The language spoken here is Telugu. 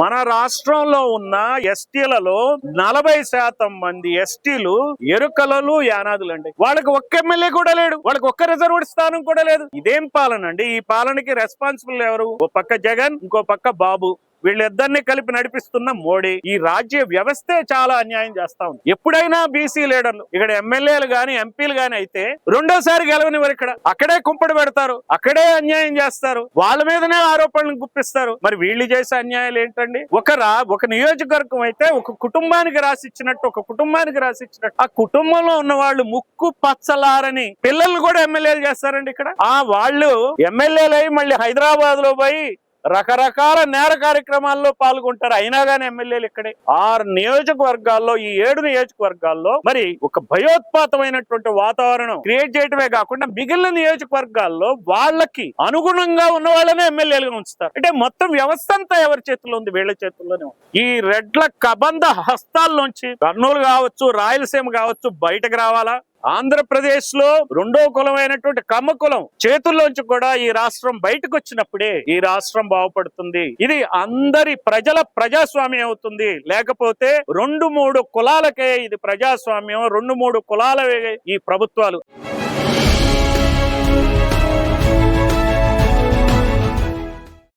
మన రాష్ట్రంలో ఉన్న ఎస్టీలలో నలభై శాతం మంది ఎస్టీలు ఎరుకలలు యానాదులు అండి వాళ్ళకి ఒక్క ఎమ్మెల్యే కూడా లేడు. వాళ్ళకి ఒక్క రిజర్వ్డ్ స్థానం కూడా లేదు. ఇదేం పాలన అండి? ఈ పాలనకి రెస్పాన్సిబుల్ ఎవరు? ఓ పక్క జగన్ ఇంకో పక్క బాబు. వీళ్ళిద్దరిని కలిపి నడిపిస్తున్న మోడీ ఈ రాజ్య వ్యవస్థే చాలా అన్యాయం చేస్తా ఉంది. ఎప్పుడైనా బీసీ లీడర్లు ఇక్కడ ఎమ్మెల్యేలు గాని ఎంపీలు గాని అయితే రెండోసారి గెలవనివ్వరు ఇక్కడ. అక్కడే కుంపడి పెడతారు అక్కడే అన్యాయం చేస్తారు వాళ్ళ మీదనే ఆరోపణలు గుప్పిస్తారు. మరి వీళ్ళు చేసే అన్యాయాలు ఏంటండి? ఒక ఒక నియోజకవర్గం అయితే ఒక కుటుంబానికి రాసిచ్చినట్టు ఒక కుటుంబానికి రాసిచ్చినట్టు. ఆ కుటుంబంలో ఉన్న వాళ్ళు ముక్కు పచ్చలారని పిల్లల్ని కూడా ఎమ్మెల్యేలు చేస్తారండి ఇక్కడ. ఆ వాళ్ళు ఎమ్మెల్యేలు అయి మళ్ళీ హైదరాబాద్లో పోయి రకరకాల నేర కార్యక్రమాల్లో పాల్గొంటారు. అయినా కానీ ఎమ్మెల్యేలు ఇక్కడే. ఆరు నియోజకవర్గాల్లో ఈ ఏడు నియోజకవర్గాల్లో మరి ఒక భయోత్పాతమైనటువంటి వాతావరణం క్రియేట్ చేయడమే కాకుండా మిగిలిన నియోజకవర్గాల్లో వాళ్ళకి అనుగుణంగా ఉన్న వాళ్ళనే ఎమ్మెల్యేలుగా ఉంచుతారు. అంటే మొత్తం వ్యవస్థ అంతా ఎవరి చేతుల్లో ఉంది? వీళ్ళ చేతుల్లోనే ఈ రెడ్ల కబంధ హస్తాల్లోంచి కర్నూలు కావచ్చు రాయలసీమ కావచ్చు బయటకు రావాలా? ఆంధ్రప్రదేశ్లో రెండో అయినటువంటి కమ్మ కులం చేతుల్లోంచి కూడా ఈ రాష్ట్రం బయటకు వచ్చినప్పుడే ఈ రాష్ట్రం బాగుపడుతుంది. ఇది అందరి ప్రజల ప్రజాస్వామ్యం అవుతుంది. లేకపోతే రెండు మూడు కులాలకే ఇది ప్రజాస్వామ్యం రెండు మూడు కులాలవే ఈ ప్రభుత్వాలు.